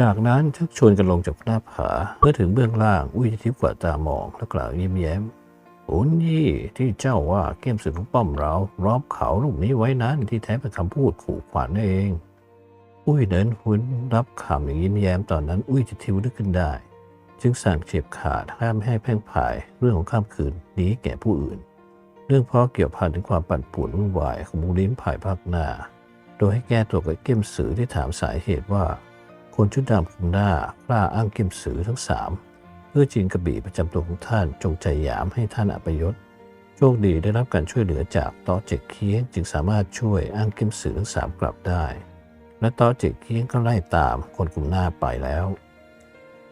จากนั้นชักชวนกันลงจากหน้าผาเมื่อถึงเบื้องล่างอุ้ยทิพย์กว่าตามองแล้วกล่าวยิ้มแย้มอุนยี่ที่เจ้าว่าเก้มสึกของป้อมเรารอบเขาลูกนี้ไว้นั้นที่แท้เป็นคำพูดขู่ขวัญนั่นเอง อุ้ยเดินหุนรับคำอย่างยิ้มแย้มตอนนั้น อุ้ยจะทิวนึกขึ้นได้ จึงสั่งเฉียบขาดห้ามให้แพ่งพรายเรื่องของข้ามคืนนี้แก่ผู้อื่น เรื่องเพราะเกี่ยวพันถึงความปั่นป่วนวุ่นวายของมูลิมภายภาคหน้า โดยให้แก้ตัวกับเก้มสือที่ถามสาเหตุว่า คนชุดดำคุมหน้ากล้าอ้างก้มสือทั้งสามเพื่อจิงกระบี่ประจำตัวของท่านจงใจหยามให้ท่านอัปยศโชคดีได้รับการช่วยเหลือจากต้อเจกเคียงจึงสามารถช่วยอ้างก้มสือทั้งสามกลับได้ และต้อเจกเคียงก็ไล่ตามคนกลุ่มหน้าไปแล้ว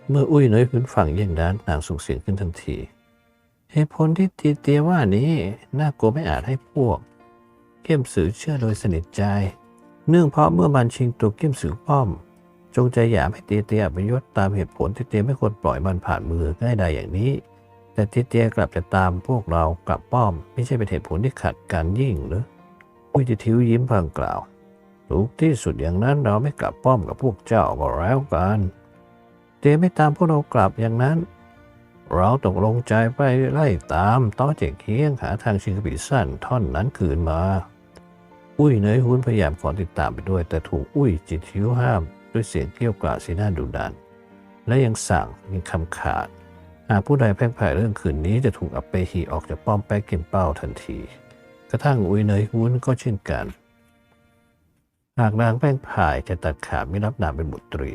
เมื่ออุ้ยน้อยพื้นฝั่งเยี่ยงนั้นนางส่งเสียงขึ้นทันทีเหตุผลที่ตีเตียว่านี้น่ากลัวไม่อาจให้พวก เก้มสือเชื่อโดยสนิทใจ เนื่องเพราะเมื่อมันชิงตัวเก้มสือป้อม จงใจหยามให้เตียเตียอัปยศตามเหตุผลที่เตียไม่ควรปล่อยมันผ่านมือง่ายใดอย่างนี้ แต่เตียเตียกลับจะตามพวกเรากลับป้อม ไม่ใช่เป็นเหตุผลที่ขัดกันยิ่งหรืออุ้ยจะทิวยิ้มพลางกล่าวถูกที่สุดอย่างนั้นเราไม่กลับป้อมกับพวกเจ้าก็แล้วกันเตียไม่ตามพวกเรากลับอย่างนั้น เราตกลงใจไปไล่ตามต้อเจกเคียงหาทางชิงกบิสั้นท่อนนั้นคืนมา อุ้ยเนยหุ้นพยายามขอติดตามไปด้วย แต่ถูกอุ้ยจิตทิวห้าม ด้วยเสียงเกี้ยวกราดสีหน้าดุดัน และยังสั่งมีคำขาด หากผู้ใดแพ่งพรายเรื่องคืนนี้จะถูกอัปเปหีออกจากป้อมแป๊กเกมเป้าทันที กระทั่งอุ้ยเนยหุ้นก็เช่นกัน หากนางแป้งพรายจะตัดขาดไม่รับนามเป็นบุตรี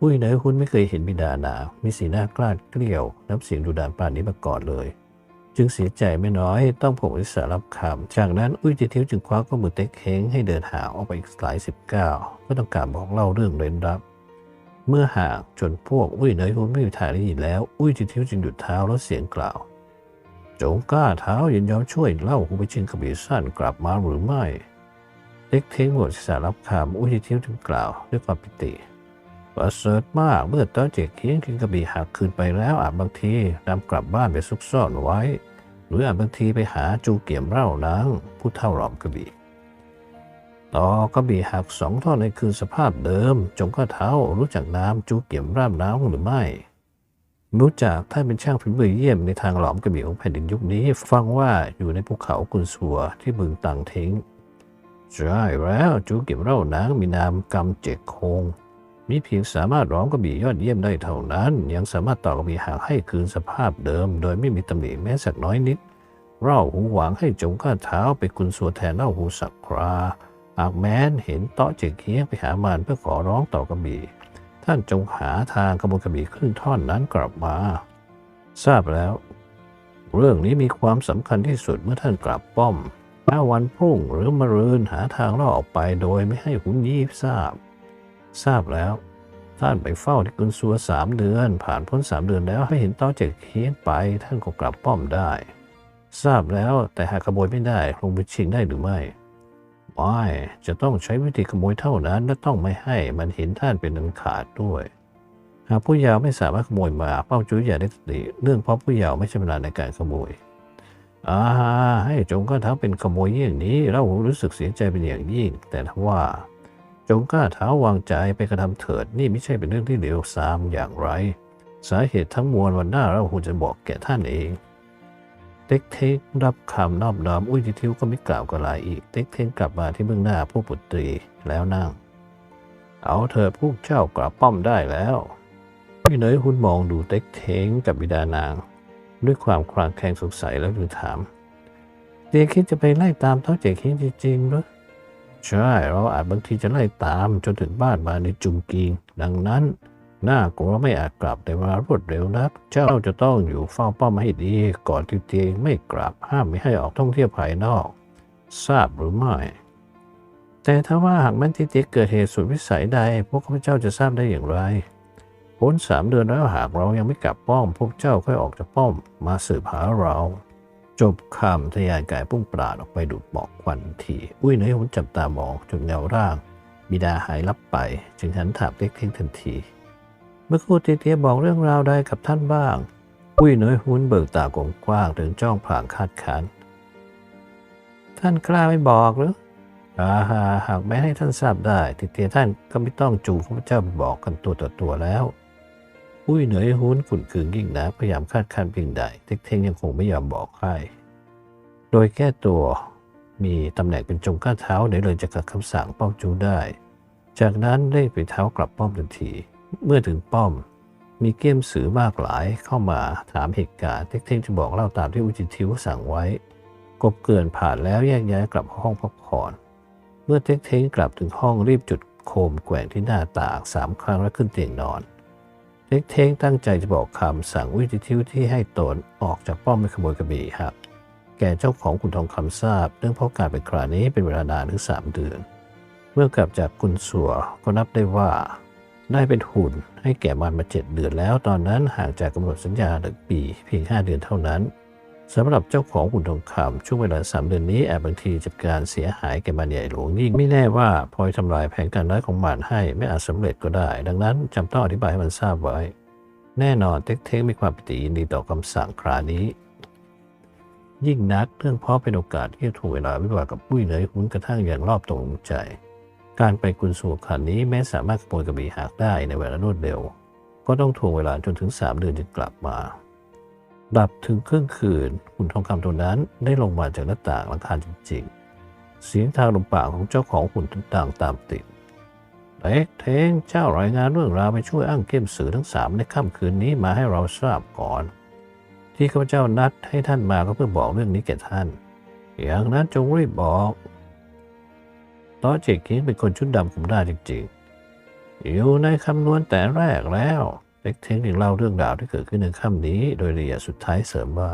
อุ้ยเนยหุ้นไม่เคยเห็นบิดาหนามีสีหน้ากล้าดเกลียวน้ำเสียงดุดันป่านนี้มาก่อนเลย จึงเสียใจไม่น้อยต้องผงอิสารับคำจากนั้นอุ้ยเจทิวจึงคว้าข้อมือเต็กเฮงให้เดินหางออกไปอีกหลายสิบก้าวเพื่อต้องการบอกเล่าเรื่องเร้นลับ เมื่อห่างจนพวกอุ้ยเนยหุ้นไม่มีทางได้ยินแล้ว อุ้ยเจทิวจึงหยุดเท้าแล้วเสียงกล่าว จงกล้าเท้ายินยอมช่วยเล่าหูไปชิงกระบี่สั้นกลับมาหรือไม่เต็กเทงหมดศีรษะรับคำอุ้ยเจทิวจึงกล่าวด้วยความปิติประเสริฐมากเมื่อต้อเจกเคียงกินกระบี่หักคืนไปแล้วอาจบางทีนำกลับบ้านไปซุกซ่อนไว้ หรืออาจบางทีไปหาจูเกี่ยมเล่านางผู้เท่าหลอมกระบี่ต่อกระบี่หักสองท่อนในคืนสภาพเดิม จงก็เท้ารู้จักน้ำจูเกี่ยมร่ามน้ำหรือไม่ รู้จักท่าเป็นช่างฝีมือเยี่ยมในทางหลอมกระบี่ของแผ่นดินยุคนี้ ฟังว่าอยู่ในภูเขากุนสัวที่บึงตังเทงใช่แล้วจูเกี่ยมเล่านางมีนามกำเจกคง มีเพียงสามารถร้องกระบี่ยอดเยี่ยมได้เท่านั้น ยังสามารถต่อกระบี่หางให้คืนสภาพเดิม โดยไม่มีตำหนิแม้สักน้อยนิดเราหูหวังให้จงข้าเท้าไปคุณสัวแทนเล่าหูสักคราหากแม้นเห็นเตาะเจกเคียงไปหามันเพื่อขอร้องต่อกระบี่ ท่านจงหาทางขโมยกระบี่ครึ่งท่อนนั้นกลับมา ทราบแล้ว เรื่องนี้มีความสำคัญที่สุดเมื่อท่านกลับป้อมถ้าวันพรุ่งหรือมะรืนหาทางล่อออกไปโดยไม่ให้หุนยี่ทราบ ทราบแล้ว ท่านไปเฝ้าที่กุนซัวสามเดือน ผ่านพ้นสามเดือนแล้วให้เห็นเต้าเจ็กเคียนไป ท่านก็กลับป้อมได้ ทราบแล้วแต่หากขโมยไม่ได้ลงไปชิงได้หรือไม่ไม่จะต้องใช้วิธีขโมยเท่านั้นและต้องไม่ให้มันเห็นท่านเป็นอันขาดด้วยหากผู้ยาวไม่สามารถขโมยมาเป้าจุ้ยอย่าได้สติเรื่องเพราะผู้ยาวไม่ชำนาญในการขโมยอ่าให้จงก็เท้าเป็นขโมยอย่างนี้เรารู้สึกเสียใจเป็นอย่างยิ่ง แต่ถ้าว่า จงกล้าเท้าวางใจไปกระทำเถิดนี่ไม่ใช่เป็นเรื่องที่เหลวทรามอย่างไร สาเหตุทั้งมวลวันหน้าเราคงจะบอกแก่ท่านเองเต็กเทงรับคำนอบน้อมอุ้ยทิทิวก็ไม่กล่าวกับลายอีกเต็กเทงกลับมาที่เบื้องหน้าผู้ปุตรีแล้วนั่ง เอาเธอพวกเจ้ากลับป้อมได้แล้วพี่เนยหุ่นมองดูเต็กเทงกับบิดานาง ด้วยความคลางแคลงสงสัยแล้วจึงถามเดียคิดจะไปไล่ตามเท้าเจคิงจริงๆหรือ ใช่เราอาจบางทีจะไล่ตามจนถึงบ้านมาในจุงกีงดังนั้นหน่ากลัวไม่อาจกลับแต่เวลารวดเร็วนัก เจ้าจะต้องอยู่เฝ้าป้อมให้ดี ก่อนที่เตียงไม่กลับห้ามไม่ให้ออกท่องเที่ยวภายนอก ทราบหรือไม่ แต่ถ้าว่าหากแม้นที่เตียงเกิดเหตุสุดวิสัยใด พวกข้าพเจ้าจะทราบได้อย่างไรพ้นสามเดือนแล้วหากเรายังไม่กลับป้อม พวกเจ้าค่อยออกจากป้อมมาสืบหาเรา จบคำทะยานกายพุ่งปราดออกไปดูดหมอกควันที อุ้ยเนยหุ่นจับตามองจนเงาร่าง บิดาหายลับไป จึงหันถามเล็กเท่งทันที เมื่อครูเตี้ยบอกเรื่องราวใดกับท่านบ้าง อุ้ยเนยหุ่นเบิกตากว้างถึงจ้องผ่างคาดคันท่านกล้าไม่บอกหรืออาหาหากแม้ให้ท่านทราบได้ติเตียท่านก็ไม่ต้องจูข้าพเจ้าบอกกันตัวต่อตัวแล้ว อุ้ยเหนื่อยหุ้นขุนขึงยิ่งนะพยายามคาดคันเพียงใดเต็กเทงยังคงไม่ยอมบอกใครโดยแก้ตัวมีตำแหน่งเป็นจงก้าเท้าไหนเลยจะขัดคำสั่งป้อมจูได้ จากนั้นได้ไปเท้ากลับป้อมทันที เมื่อถึงป้อม มีเก้มสือมากหลายเข้ามาถามเหตุการณ์เต็กเทงจะบอกเล่าตามที่อุจิทิวสั่งไว้ กบเกลื่อนผ่านแล้วแยกย้ายกลับห้องพักผ่อนเมื่อเต็กเทงกลับถึงห้องรีบจุดโคมแกว่งที่หน้าต่างสามครั้งแล้วขึ้นเตียงนอน เล็กเทงตั้งใจจะบอกคำสั่งวิจิทิวที่ให้ตนออกจากป้อมไปขโมยกระบี่หักแก่เจ้าของขุนทองคำทราบ เรื่องเพราะการเป็นครานี้เป็นเวลานานถึงสามเดือน เมื่อกลับจากกุนสัวก็นับได้ว่า ได้เป็นหุ่นให้แก่มันมาเจ็ดเดือนแล้ว ตอนนั้นห่างจากกำหนดสัญญาหนึ่งปีเพียงห้าเดือนเท่านั้น สำหรับเจ้าของหุ่นทองคำช่วงเวลาสามเดือนนี้แอาจบางทีจะการเสียหายแก่มันใหญ่หลวงยิ่งไม่แน่ว่าพลอยทำลายแผนการร้ายของมันให้ไม่อาจสำเร็จก็ได้ ดังนั้นจำต้องอธิบายให้มันทราบไว้ แน่นอนเต็กเทงมีความปิติยินดีต่อคำสั่งครานี้ ยิ่งนักเรื่องเพราะเป็นโอกาสที่จะถูกเวลาวิวากับปุ้ยเหนยหุ้นกระทั่งอย่างรอบตรงใจ การไปกุนสู่ขันนี้แม้สามารถขโมยกระบี่หักได้ในเวลารวดเร็ว ก็ต้องถ่วงเวลาจนถึงสามเดือนจึงกลับมา ดับถึงครึ่งคืนหุ่นทองคำตัวนั้นได้ลงมาจากหน้าต่างหลังคาจริงๆ เสียงทางลมปากของเจ้าของหุ่นต่างๆตามติดเล็กเทงเจ้ารายงานเรื่องราวไปช่วยอ้างเข้มสื่อทั้งสามในค่ำคืนนี้มาให้เราทราบก่อน ที่ข้าพเจ้านัดให้ท่านมาก็เพื่อบอกเรื่องนี้แก่ท่าน อย่างนั้นจงรีบบอกตอเจกิงเป็นคนชุดดำคุมได้จริงๆอยู่ในคำนวณแต่แรกแล้ว เล็กเทงยังเล่าเรื่องราวที่เกิดขึ้นในค่ำนี้ โดยละเอียดสุดท้ายเสริมว่า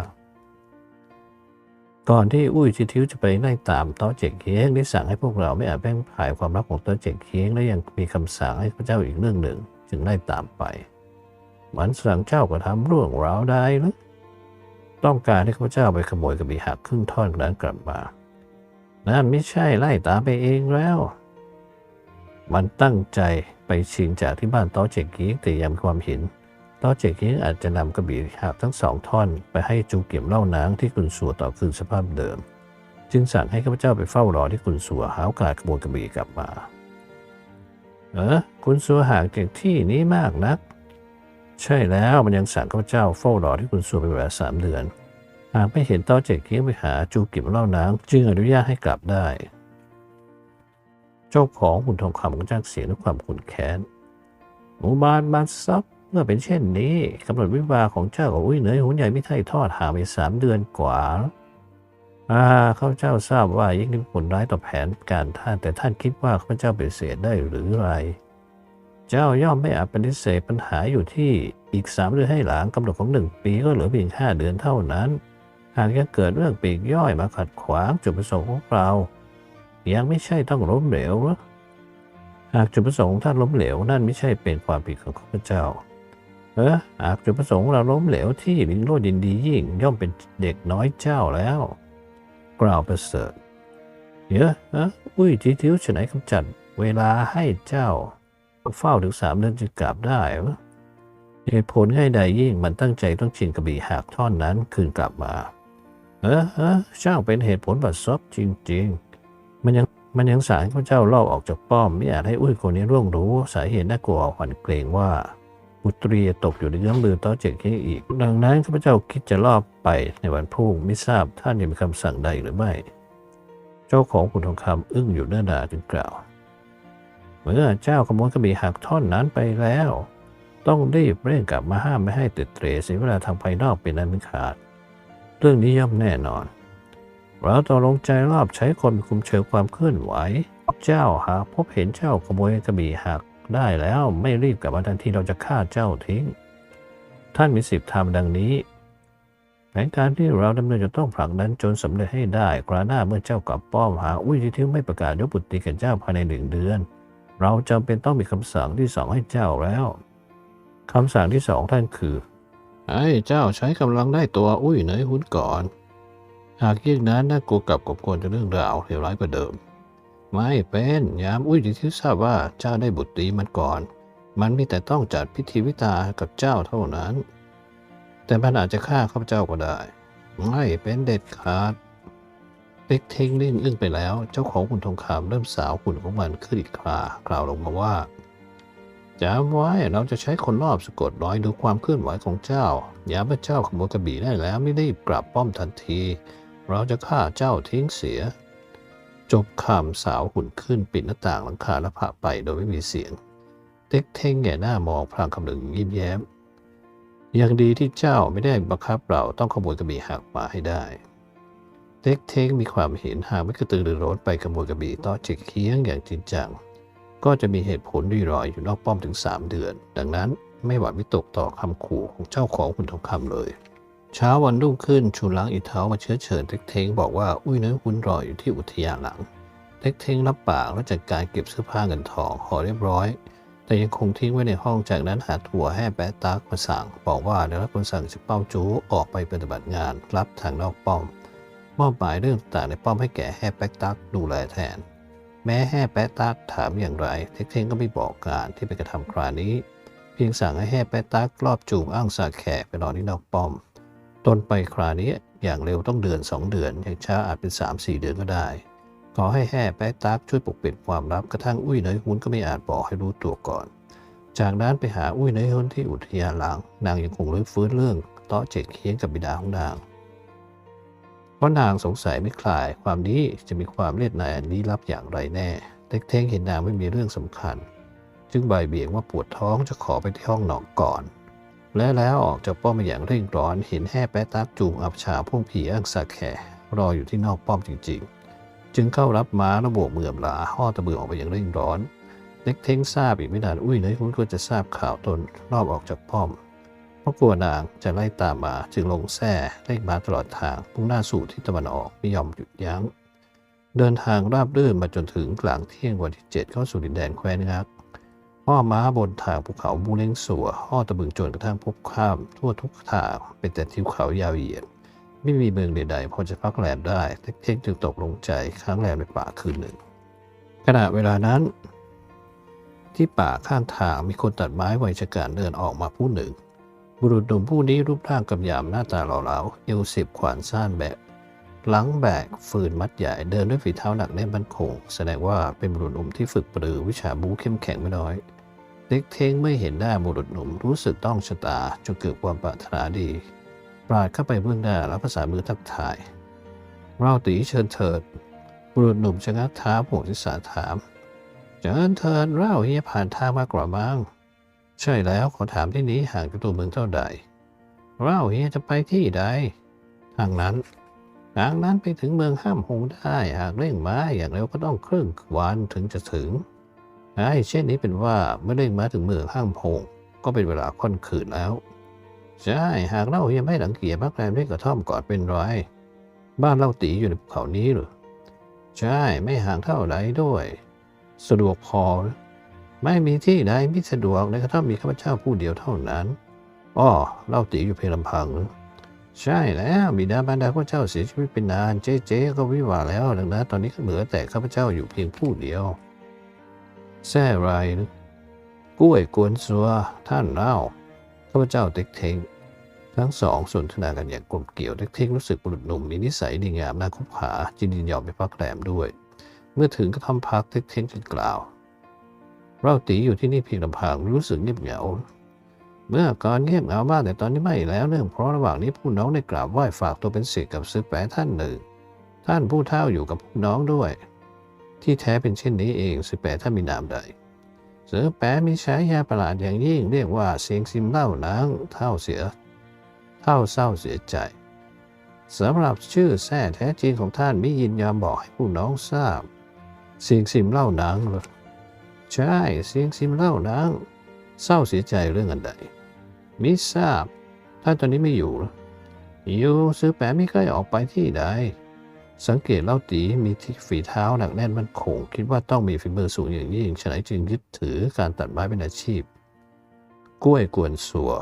ก่อนที่อุ้ยชิทิวจะไปไล่ตามต้อเจกเคียงได้สั่งให้พวกเราไม่อาจแบ่งผายความลับของต้อเจกเคียงและยังมีคำสั่งให้พระเจ้าอีกเรื่องหนึ่ง จึงไล่ตามไปมันสั่งเจ้ากระทำเรื่องราวใดหรือต้องการให้ข้าพเจ้าไปขโมยกระบี่หักครึ่งท่อนนั้นกลับมานั่นไม่ใช่ไล่ตามไปเองแล้ว มันตั้งใจไปชิงจากที่บ้านต้อเจกเคียงแต่ยังมีความเห็นต้อเจกเคียงอาจจะนำกระบี่หักทั้งสองท่อน ไปให้จูเกี่ยมเล่านางที่กุนสัวต่อคืนสภาพเดิม จึงสั่งให้ข้าพเจ้าไปเฝ้ารอที่กุนสัวหาโอกาสขโมยกระบี่กลับมา เออกุนสัวห่างจากที่นี้มากนัก ใช่แล้วมันยังสั่งข้าพเจ้าเฝ้ารอที่กุนสัวเป็นเวลาสามเดือนหากไม่เห็นต้อเจกเคียงไปหาจูเกียมเล่านางจึงอนุญาตให้กลับได้ เจ้าของหุ่นทองคำก็จ้างเสียงด้วยความขุ่นแค้นหมู่บ้านบ้านซับเมื่อเป็นเช่นนี้กำหนดวิวาของเจ้ากับอุ้ยเหนือหุ่นใหญ่ไม่ไถ่ทอดหาไปสามเดือนกว่าอ่าข้าเจ้าทราบว่ายิ่งมีผลร้ายต่อแผนการท่านแต่ท่านคิดว่าข้าเจ้าเป็นเสียได้หรือไร เจ้าย่อมไม่อาจปฏิเสธปัญหาอยู่ที่อีกสามเดือนให้หลังกำหนดของหนึ่งปีก็เหลือเพียงห้าเดือนเท่านั้น หากจะเกิดเรื่องปีกย่อยมาขัดขวางจุดประสงค์ของเรา ยังไม่ใช่ต้องล้มเหลวหรอหากจุดประสงค์ท่านล้มเหลวนั่นไม่ใช่เป็นความผิดของข้าพเจ้า เออหากจุดประสงค์เราล้มเหลวที่ลิงโลดยินดียิ่งย่อมเป็นเด็กน้อยเจ้าแล้ว กล่าวประเสริฐเยอะนะอุ้ยทีทิวฉะไหนกำจัดเวลาให้เจ้า เฝ้าถึงสามเดือนจึงกลับได้เหตุผลง่ายใดยิ่งมันตั้งใจต้องชิงกระบี่หักท่อนนั้นคืนกลับมา เออเออช่างเป็นเหตุผลบัดซบจริง ๆ มันยังมันยังสารข้าเจ้าลอบออกจากป้อม ไม่อยาจให้อุ้ยคนนี้ร่วงรู้ สาเหตุน่ากลัวขวัญเกรงว่าบุตรีตกอยู่ในเงื้อมมือต้อเจกนี้อีก ดังนั้นข้าพเจ้าคิดจะลอบไปในวันพรุ่งไม่ทราบท่านยังมีคำสั่งใดหรือไม่ เจ้าของขุนทองคำอึ้งอยู่เนื่อนาจึงกล่าว เมื่อเจ้าขโมยกระบี่หักท่อนนั้นไปแล้ว ต้องรีบเร่งกลับมาห้ามไม่ให้ติดเตรเสียเวลาทางภายนอกเป็นอันขาด เรื่องนี้ย่อมแน่นอน เราต้องลงใจรอบใช้คนคุมเชิงความเคลื่อนไหว เจ้าหากพบเห็นเจ้าขโมยกระบี่หักได้แล้วไม่รีบกลับมาทันทีเราจะฆ่าเจ้าทิ้ง ท่านมีสิทธิทำดังนี้แผนการที่เราดำเนินจะต้องผลักดันจนสำเร็จให้ได้คราหน้าเมื่อเจ้ากลับป้อมหาอุ้ยที่ทิ้งไม่ประกาศยกบุตรีแก่เจ้าภายในหนึ่งเดือน เราจำเป็นต้องมีคำสั่งที่สองให้เจ้าแล้วคำสั่งที่สองท่านคือ ให้เจ้าใช้กำลังได้ตัวอุ้ยเหนยหุ้นก่อน หากยิ่งนั้นน่ากลัวกับกบกวนจะเรื่องราวเลวร้ายกว่าเดิม ไม่เป็นยามอุ้ยที่ทราบว่าเจ้าได้บุตรีมันก่อน มันมีแต่ต้องจัดพิธีวิตากับเจ้าเท่านั้น แต่มันอาจจะฆ่าข้าพเจ้าก็ได้ ไม่เป็นเด็ดขาดเต็กเทงนิ่งอึ้งไปแล้ว เจ้าของหุ่นทองคำเริ่มสาวหุ่นของมันขึ้นอีกครากล่าวลงมาว่าจำไว้เราจะใช้คนรอบสะกดรอยดูความเคลื่อนไหวของเจ้า อย่าเมื่อเจ้าขโมยกระบี่ได้แล้วไม่รีบกลับป้อมทันที เราจะฆ่าเจ้าทิ้งเสีย จบคำสาวหุ่นขึ้นปิดหน้าต่างหลังคาและผ่าไปโดยไม่มีเสียง เต็กเท่งแง่หน้ามองพลางคำหนึ่งยิ้มแย้ม ยังดีที่เจ้าไม่ได้บังคับเราต้องขโมยกระบี่หักมาให้ได้ เต็กเท่งมีความเห็นหากไม่กระตือรือร้นไปขโมยกระบี่ต่อจิกเคียงอย่างจริงจัง ก็จะมีเหตุผลรีรอยอยู่นอกป้อมถึง 3 เดือน ดังนั้นไม่หวั่นวิตกต่อคำขู่ของเจ้าของหุ่นทองคำเลย เช้าวันรุ่งขึ้นชูหลังอีเท้ามาเชื้อเชิญเต็กเทงบอกว่าอุ้ยน้อยหุ่นรออยู่ที่อุทยานหลังเต็กเทงรับปากและจัดการเก็บเสื้อผ้าเงินทองห่อเรียบร้อย แต่ยังคงทิ้งไว้ในห้องจากนั้นหาถั่วแห่แปะตากมาสั่ง บอกว่าได้รับคำสั่งจากเป้าจูออกไปปฏิบัติงานรับทางนอกป้อมมอบหมายเรื่องต่างๆในป้อมให้แก่แห่แป๊กตักดูแลแทน แม้แห่แป๊กตักถามอย่างไรเทคเทงก็ไม่บอกการที่ไปกระทำคราวนี้ เพียงสั่งให้แห่แป๊กตักรอบจูงอ้างสาแขกไปนอนที่นอกป้อม ตนไปคราวนี้อย่างเร็วต้องเดือนสองเดือน อย่างช้าอาจเป็นสามสี่เดือนก็ได้ ขอให้แห่แป๊กตักช่วยปกปิดความลับกระทั่งอุ้ยเนยหุนก็ไม่อาจบอกให้รู้ตัวก่อน จากนั้นไปหาอุ้ยเนยหุนที่อุทยานหลัง นางยังคงรื้อฟื้นเรื่องเต้อเจ็ดเคียงกับบิดาของนาง เพราะนางสงสัยไม่คลาย ความนี้จะมีความเลียดในอันนี้ลับอย่างไรแน่เต็กเท้งเห็นนางไม่มีเรื่องสำคัญ จึงบ่ายเบี่ยงว่าปวดท้องจะขอไปที่ห้องนอนก่อน และแล้วออกจากป้อมมาอย่างเร่งร้อนเห็นแห่แปะตักจูงอับชาพุ่งผีอังสาแขรออยู่ที่นอกป้อมจริง ๆ จึงเข้ารับม้าและโบกมืออำลาห่อตะเบือออกไปอย่างเร่งร้อนเล็กเท้งทราบอีกไม่นานอุ้ยเลยคุณก็จะทราบข่าวตนรอบออกจากป้อมเพราะกลัวนางจะไล่ตามมาจึงลงแส่เร่งมาตลอดทางมุ่งหน้าสู่ทิศตะวันออกไม่ยอมหยุดยัง้ง เดินทางราบรื่นมาจนถึงกลางเที่ยงวันที่เจ็ดเข้าสู่ดินแดนแคว้นงัก ห่อม้าบนทางภูเขาบูเล้งสัวห่อตะบึงจนกระทั่งพบข้ามทั่วทุกทางเป็นแต่ทิวเขายาวเหยียด ไม่มีเมืองใดๆพอจะพักแรมได้เท็กจึงตกลงใจค้างแรมในป่าคืนหนึ่ง ขณะเวลานั้น ที่ป่าข้างทางมีคนตัดไม้ไวชะกันเดินออกมาผู้หนึ่ง บุรุษหนุ่มผู้นี้รูปร่างกำยำหน้าตาหล่อเหลาเอวสิบขวานซ่านแบกหลังแบกฟืนมัดใหญ่เดินด้วยฝีเท้าหนักแน่นมั่นคง แสดงว่าเป็นบุรุษหนุ่มที่ฝึกปรือวิชาบูเข้มแข็งไม่น้อย เด็กเท้งไม่เห็นหน้าบุรุษหนุ่มรู้สึกต้องชะตาจนเกิดความปรารถนาดี ปราดเข้าไปเบื้องหน้าแล้วภาษามือทักทาย เราตีเชิญเถิด บุรุษหนุ่มชะงักเท้าโผล่ศีรษะถาม เชิญเถิดเราเฮียผ่านทางมากกว่ามั้งใช่แล้วขอถามที่นี้ห่างจากตัวเมืองเท่าใด เราเฮียจะไปที่ใด ทางนั้นทางนั้นไปถึงเมืองห้ามหงได้ หากเร่งม้าอย่างเร็วก็ต้องครึ่งวันถึงจะถึง ไอ้เช่นนี้เป็นว่าเมื่อเร่งมาถึงเมืองห้ามหงก็เป็นเวลาค่อนคืนแล้ว ใช่ หากเล่ายังไม่หลังเกียจพักแรมด้วยกระท่อมก่อนเป็นไรบ้านเล่าตีอยู่ในภูเขานี้หรือใช่ไม่ห่างเท่าไหร่ด้วย สะดวกพอ ไม่มีที่ใดมิสะดวกในกระท่อมมีข้าพเจ้าผู้เดียวเท่านั้นอ้อเล่าตีอยู่เพียงลำพังหรือใช่แล้วบิดาบรรดาพระเจ้าเสียชีวิตเป็นนานเจ๊เจ๊ก็วิวาแล้วดังนั้นตอนนี้ก็เหลือแต่ข้าพเจ้าอยู่เพียงผู้เดียว แซ่ไรกล้วยกวนซัวท่านเล่าข้าพเจ้าเต็กเทงทั้งสองสนทนากันอย่างกลมเกี่ยวเต็กเทงรู้สึกบุรุษหนุ่มมีนิสัยดีงามน่าคบหาจึงยินยอมไปพักแรมด้วย เมื่อถึงก็ทำพักเต็กเทงจึงกล่าว เราตีอยู่ที่นี่เพียงลำพังรู้สึกเงียบเหงาเมื่อก่อนเงียบเหงามากแต่ตอนนี้ไม่แล้วเนื่องเพราะระหว่างนี้ผู้น้องได้กราบไหว้ฝากตัวเป็นศิษย์กับซื้อแปะท่านหนึ่ง ท่านผู้เฒ่าอยู่กับผู้น้องด้วย ที่แท้เป็นเช่นนี้เองซื้อแปะท่ามีนามใดซื้อแปะมีฉายาประหลาดอย่างยิ่งเรียกว่าเสียงซิมเล่านางเท่าเสีย เท่าเศร้าเสียใจสำหรับชื่อแท้แท้จริงของท่านไม่ยินยอมบอกให้ผู้น้องทราบ เสียงซิมเล่านางเหรอใช่เสียงซิมเล่านางเศร้าเสียใจเรื่องอันใดมิทราบท่านตอนนี้ไม่อยู่หรออยู่ซื้อแปะไม่เคยออกไปที่ใด สังเกตเล่าตีมีที่ฝีเท้าหนักแน่นมั่นคง คิดว่าต้องมีฝีมือสูงอย่างยิ่งฉะนั้นจึงยึดถือการตัดไม้เป็นอาชีพ กล้วยกวนสัว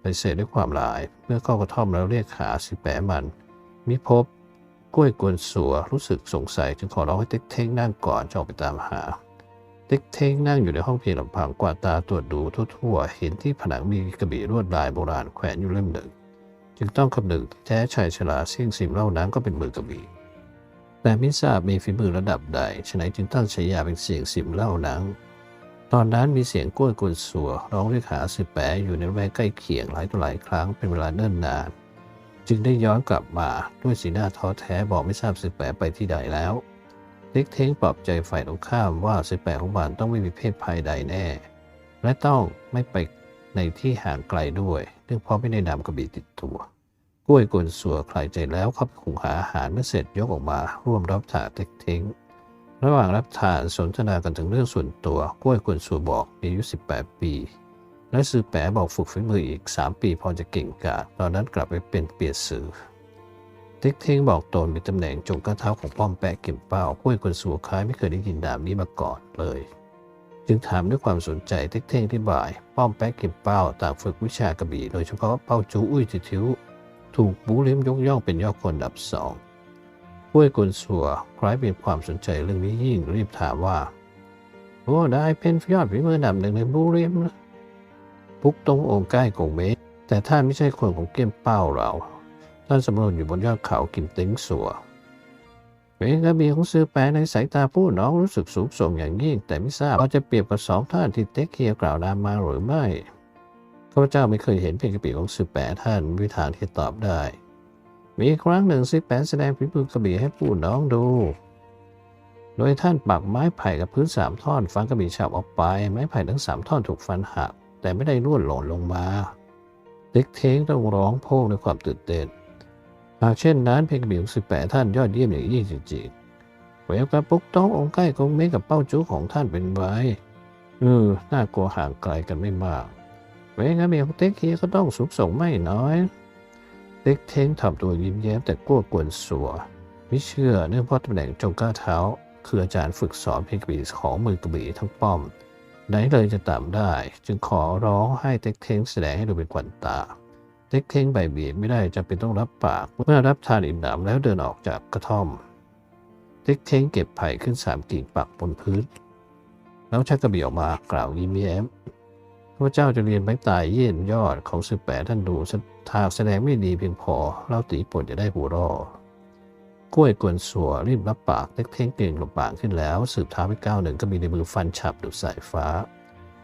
ไปเสดด้วยความลาย เมื่อเข้ากระท่อมแล้วเรียกหาสิแปมัน มิพบกล้วยกวนสัวรู้สึกสงสัยจึงขอร้องให้เต็กเท่งนั่งก่อนจะออกไปตามหา เต็กเท่งนั่งอยู่ในห้องเพียงลำพังกวาดตาตรวจดูทั่วๆเห็นที่ผนังมีกระบี่ลวดลายโบราณแขวนอยู่เล่มหนึ่ง จึงต้องคำนึงแท้ชายชราเสี่ยงสิมเล่านั้นก็เป็นมือกระบี่ แต่ไม่ทราบมีฝีมือระดับใดฉนั้นจึงตั้งฉายาเป็นเสียงสิมเล่าหนัง ตอนนั้นมีเสียงก้วยกวนสัวร้องเรียกหาสิแปอยู่ในแวกใกล้เคียงหลายต่อหลายครั้งเป็นเวลาเนิ่นนาน จึงได้ย้อนกลับมาด้วยสีหน้าท้อแท้บอกไม่ทราบสิแปไปที่ใดแล้วเล็กเท้งปลอบใจฝ่ายตรงข้ามว่าสิแปของบ้านต้องไม่มีเพศภัยใดแน่ และต้องไม่ไปในที่ห่างไกลด้วยเนื่องเพราะไม่ได้นำกระบี่ติดตัว กล้วยกวนสัวคลายใจแล้วเข้าไปหุงหาอาหารเมื่อเสร็จยกออกมาร่วมรับทานเล็กเท้ง ระหว่างรับทานสนทนากันถึงเรื่องส่วนตัวกล้วยกวนสัวบอกมีอายุ 18 ปี และซือแปะบอกฝึกฝีมืออีก 3 ปีพอจะเก่งกาจตอนนั้นกลับไปเป็นเปียสือติ๊กเท้งบอกตนมีตำแหน่งจงกระเท้าของป้อมแปะเก็บเป้ากล้วยกวนสัวคล้ายไม่เคยได้ยินนามนี้มาก่อนเลย จึงถามด้วยความสนใจติ๊กเท้งที่บ่าย ป้อมแปะเก็บเป้าต่างฝึกวิชากระบี่โดยเฉพาะเป้าจูอุ้ยจิทิว ถูกบูเลมยกย่องเป็นยอดคนดับสองห้ยกุนสัวคล้ายเป็นความสนใจเรื่องนี้ยิ่งรีบถามว่า โอ้ได้เป็นยอดฝีมืออันดับหนึ่งในบูเรียมนะปุกตรงองค์ใกล้กงเมตแต่ท่านไม่ใช่คนของเก้มเป้าเรา ท่านสำรวจอยู่บนยอดเขากิมติ้งสัวเป็นกระบี่ของซื้อแปรในสายตาผู้น้องรู้สึกสูงส่งอย่างยิ่ง แต่ไม่ทราบว่าจะเปรียบกับสองท่านที่เต็กเคียกล่าวนามมาหรือไม่ ข้าพเจ้าไม่เคยเห็นเพลงกระบี่ของซื้อแปรท่านวิธานที่ตอบได้ มีครั้งหนึ่งซิแปนแสดงฝีมือกระบี่ให้ผู้น้องดู โดยท่านปักไม้ไผ่กับพื้นสามท่อนฟันกระบี่ฉับออกไป ไม้ไผ่ทั้งสามท่อนถูกฟันหัก แต่ไม่ได้ร่วนหล่นลงมาเด็กเท้งต้องร้องโพงด้วยความตื่นเต้นหากเช่นนั้นเพลงกระบี่ของสิบแปดท่านยอดเยี่ยมอย่างยิ่งจริงๆเวลกับปุกต้ององค์ใกล้คงเมฆกับเป้าจูของท่านเป็นไว้เออน่ากลัวห่างไกลกันไม่มาก เวลกระบี่ของเต็กเฮียก็ต้องสูงส่งไม่น้อยเล็กเท้งทำตัวยิ้มแย้มแต่กลัวกวนสัว ไม่เชื่อเนื่องเพราะตำแหน่งจงก้าเท้า คืออาจารย์ฝึกสอนเพลงกบีของมือกระบี่ทั้งป้อม ไหนเลยจะตามได้ จึงขอร้องให้เต็กเท้งแสดงให้ดูเป็นขวัญตาเต็กเท้งใบเบียดไม่ได้จะเป็นต้องรับปาก เมื่อรับทานอิ่มหนำแล้วเดินออกจากกระท่อม เต็กเท้งเก็บไผ่ขึ้นสามกิ่งปักบนพื้น แล้วชักกระบี่ออกมากล่าวยิ้มแย้ม พระเจ้าจะเรียนไม้ตายเยี่ยนยอดของสิบแปดท่านดูทากแสดงไม่ดีเพียงพอเล่าตีปนจะได้หัวรอกล้วยกวนสัวรีบรับปากเล็กเท่งเก่งหลบปากขึ้นแล้ว สืบเท้าไปก้าวหนึ่งก็มีในมือฟันฉับดุดสายฟ้า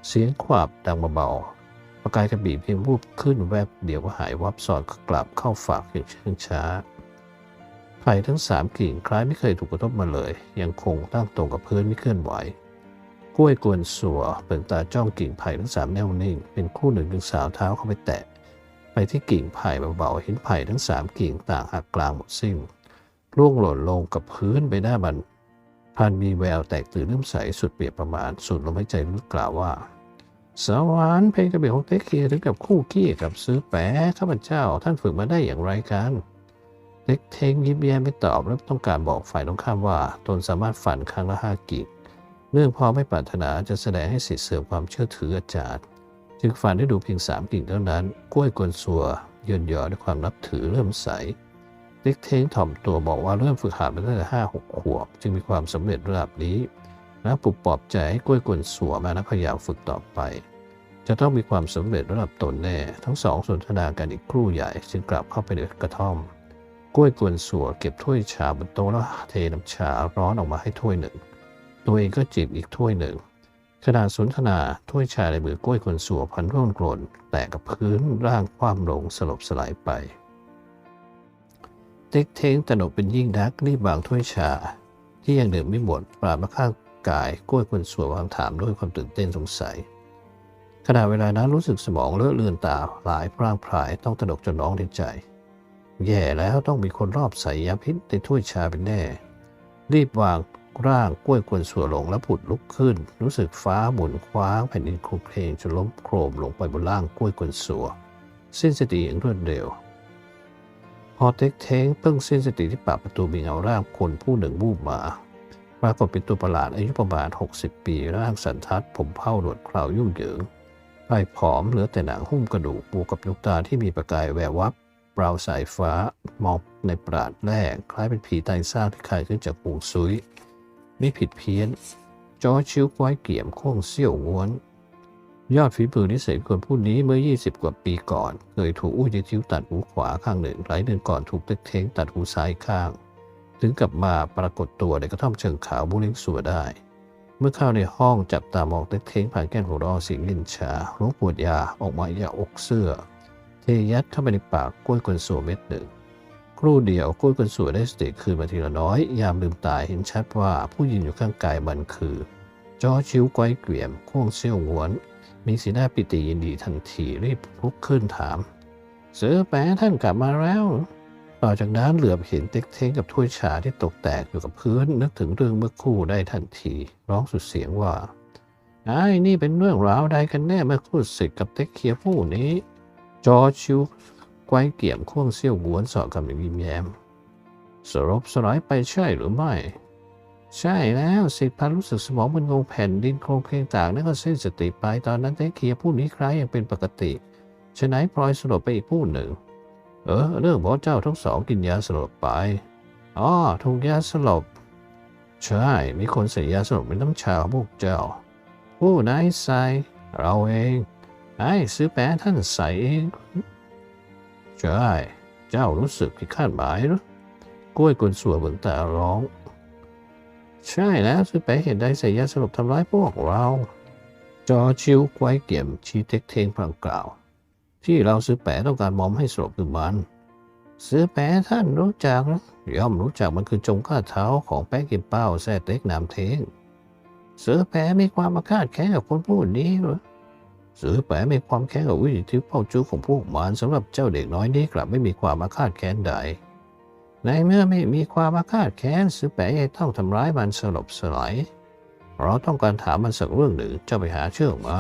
เสียงขวาบดังเบาๆประกายกระบี่เพียงวูบขึ้นแวบเดียวก็หายวับสอดกลับเข้าฝากอย่างเชื่องช้าไผ่ทั้งสามกิ่งคล้ายไม่เคยถูกกระทบมาเลย ยังคงตั้งตรงกับพื้นไม่เคลื่อนไหว กล้วยกวนสัวเปิดตาจ้องกิ่งไผ่ทั้งสามแนวนิ่ง เป็นคู่หนึ่งดึงสาวเท้าเข้าไปแตะ ไปที่กิ่งไผ่เบาๆเห็นไผ่ทั้งสามกิ่งต่างหักกลางหมดสิ้นร่วงหล่นลงกับพื้นไปหน้ามันพันมีแววแตกตื่นเริ่มใสสุดเปรียบประมาณสุดลมหายใจลึกกล่าวว่า สวรรค์เพลงกระเบียของเต็กเคียถึงกับคู่ขี้กับซื้อแปะข้าพเจ้าท่านฝึกมาได้อย่างไรกันเต็กเทงยิ้มแย้มไม่ตอบและต้องการบอกฝ่ายตรงข้ามว่า ตนสามารถฝันครั้งละห้ากิ่ง เนื่องพอไม่ปรารถนาจะแสดงให้สิทธิเสื่อมความเชื่อถืออาจารย์ จึงฝันได้ดูเพียงสามกิ่งเท่านั้น กล้วยกวนสัวเยินยอด้วยความนับถือเริ่มใสเล็กเท้งถ่อมตัวบอกว่าเริ่มฝึกหัดมาตั้งแต่ห้าหกขวบ จึงมีความสำเร็จระดับนี้นะปลุกปลอบใจให้กล้วยกวนสัวมานะพยายามฝึกต่อไป จะต้องมีความสำเร็จระดับตนแน่ ทั้งสองสนทนากันอีกครู่ใหญ่ จึงกลับเข้าไปในกระท่อม กล้วยกวนสัวเก็บถ้วยชาบนโต๊ะแล้วเทน้ำชาร้อนออกมาให้ถ้วยหนึ่ง ตัวเองก็จิบอีกถ้วยหนึ่งขณะสนทนาถ้วยชาในมือกล้วยคนสัวพันร่วงกลนแตกกับพื้นร่างคว่ำลงสลบสลายไป เต็กเทงตนกเป็นยิ่งนักรีบวางถ้วยชา ที่ยังดื่มไม่หมดปราบมาข้างกายกล้วยคนสัววางถามด้วยความตื่นเต้นสงสัยขณะเวลานั้นรู้สึกสมองเลอะเลือนตาหลายพร่างพรายต้องตนกจนน้องในใจ แย่แล้วต้องมีคนรอบใส่ยาพิษในถ้วยชาเป็นแน่ รีบวาง ร่างกล้วยกวนสัวลงแล้วผุดลุกขึ้น รู้สึกฟ้าหมุนคว้างแผ่นดินคลุกเพลงจนล้มโครมลงไปบนล่างกล้วยกวนสัว สิ้นสติอย่างรวดเร็วพอเต็กเท้งเพิ่งสิ้นสติที่ปากประตูมีเงาร่างคนผู้หนึ่งวูบมาปรากฏเป็นตัวประหลาดอายุประมาณ 60 ปีร่างสันทัด ผมเผ้าหนวดเคราวยุ่งเหยิงใบผอมเหลือแต่หนังหุ้มกระดูกบวกกับลูกตาที่มีประกายแวววับราสายฟ้ามองในปราดแรก คล้ายเป็นผีตายซางที่คายขึ้นจากปูซุย ไม่ผิดเพี้ยนจอชิวก้อยเกี่ยมโค้งเซี่ยวง้วน ยอดฝีมือนิสัยคนผู้นี้เมื่อ 20 กว่าปีก่อน เคยถูกอู้ยทิ้วตัดหูขวาข้างหนึ่งหลายเดือนก่อนถูกเต็กเทงตัดหูซ้ายข้าง ถึงกลับมาปรากฏตัวในกระท่อมเชิงขาวบุริงสัวได้ เมื่อเข้าในห้องจับตามองเต็กเทงผ่านแก้นหัวรอสียงลินชารู้ปวดยาออกมาอยาอกเสื้อ เทยัดเข้าไปในปากกล้วยกวนสัวเม็ดหนึ่ง รู่เดียวกล้วยกวนสัวได้สติคืนมาทีละน้อย ยามลืมตาเห็นชัดว่าผู้ยืนอยู่ข้างกายมันคือ จอชิวไก้อยเกลี่ยมโค้งเซี่ยวหวน มีสีหน้าปิติยินดีทันทีรีบลุกขึ้นถาม เสือแปะท่านกลับมาแล้วต่อจากนั้นเหลือบเห็นเต็กเท้งกับถ้วยชาที่ตกแตกอยู่กับพื้น นึกถึงเรื่องเมื่อคู่ได้ทันที ร้องสุดเสียงว่าไอ้นี่เป็นเรื่องราวใดกันแน่เมื่อคู่สิทธิ์กับเต็กเคียผู้นี้ จอชิว ไกวเกี่ยมข่วงเซี่ยวหวนสอบกับอย่างยิ้มแย้มสลบสลายไปใช่หรือไม่ ใช่แล้วสิทธิพันรู้สึกสมองมันงงแผ่นดินโครงเพลงต่างนั่นก็เส้นสติไปตอนนั้นเต็กเคียผู้นี้คล้ายยังเป็นปกติฉะนั้นพลอยสลบไปอีกผู้หนึ่ง เออ เรื่องบอเจ้าทั้งสองกินยาสลบไปอ๋อถูกยาสลบ ใช่ มีคนใส่ยาสลบเป็นน้ำชาพวกเจ้า ผู้นายใส่เราเองไอ้ซื้อแปะท่านใส่เอง ใช่ เจ้ารู้สึกผิดคาดหมายหรือกล้วยกุนสัวเบิ่งตาร้อง ใช่แล้วซื้อแปเห็นได้ใส่ยาสลบทำร้ายพวกเรา จอชิวไกวเกี่ยมชีเต็กเทงพลังกล่าว ที่เราซื้อแปะต้องการมอมให้สลบคือมันซื้อแปะท่านรู้จักนะย่อมรู้จักมันคือจงข้าเท้าของแป๊กกิมเป้าแซ่เต็กนามเทงซื้อแปะมีความมาคาดแค้นกับคนผู้นี้หรือ หรือแปะมีความแค้นกับวิธีที่เป้าจู้ของพวกมันสำหรับเจ้าเด็กน้อยนี้กลับไม่มีความมาคาดแค้นใด ในเมื่อไม่มีความมาคาดแค้นซื้อแปลยังต้องทำร้ายมันสลบสลายเราต้องการถามมันสักเรื่องหนึ่งเจ้าไปหาเชื่องมา